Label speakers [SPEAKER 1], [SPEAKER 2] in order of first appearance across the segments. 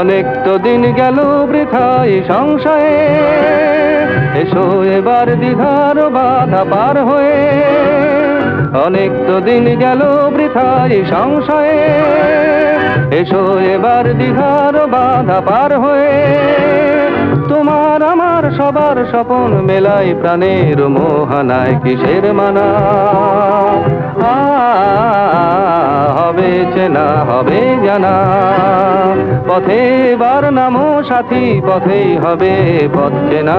[SPEAKER 1] অনেক তো দিন গেল বৃথায় সংশয়ে। এসো এবার দ্বিধার বাধা পার হয়ে। অনেক তো দিন গেল বৃথায় সংশয়ে। এসো এবার দ্বিধার বাধা পার হয়ে। তোমার আমার সবার স্বপন মেলাই প্রাণের মোহানায় কিসের মানা? হবে চেনা, হবে জানা। পথে বার নামো সাথী, পথেই হবে পথ চেনা।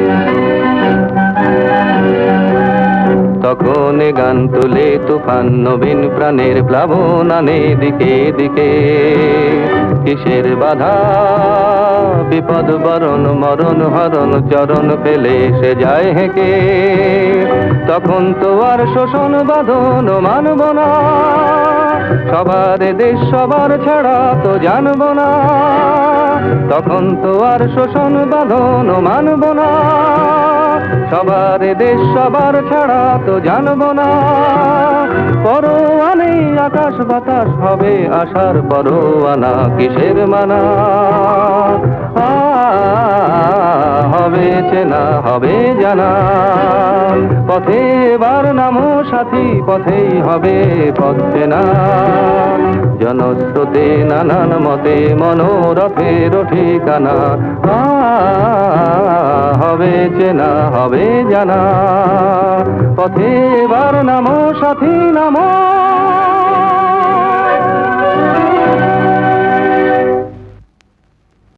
[SPEAKER 1] এ গান তুলে তুফান নবীন প্রাণের প্লাবন আনে দিকে দিকে। কিসের বাধা? বিপদ বরণ, মরণ, হরণ, চরণ ফেলে সে যায় হেঁকে। তখন তো আর শোষণ, বাঁধন, মানব না। সবার দেশ সবার ছাড়া তো জানব না। তখন তো আর শোষণ, বাঁধন, মানব না। সবার দেশ সবার ছাড়া তো জানব না। পরোয়ানে আকাশ বাতাস হবে আসার পরোয়ানা, কিসের মানা? হবে জানা। পথে বার নামো সাথী, পথেই হবে পথ চেনা। জনস্রোতে নানান মতে মনোরথের ঠিকানা। হবে চেনা, হবে জানা। পথে বার নামো সাথী, নামো।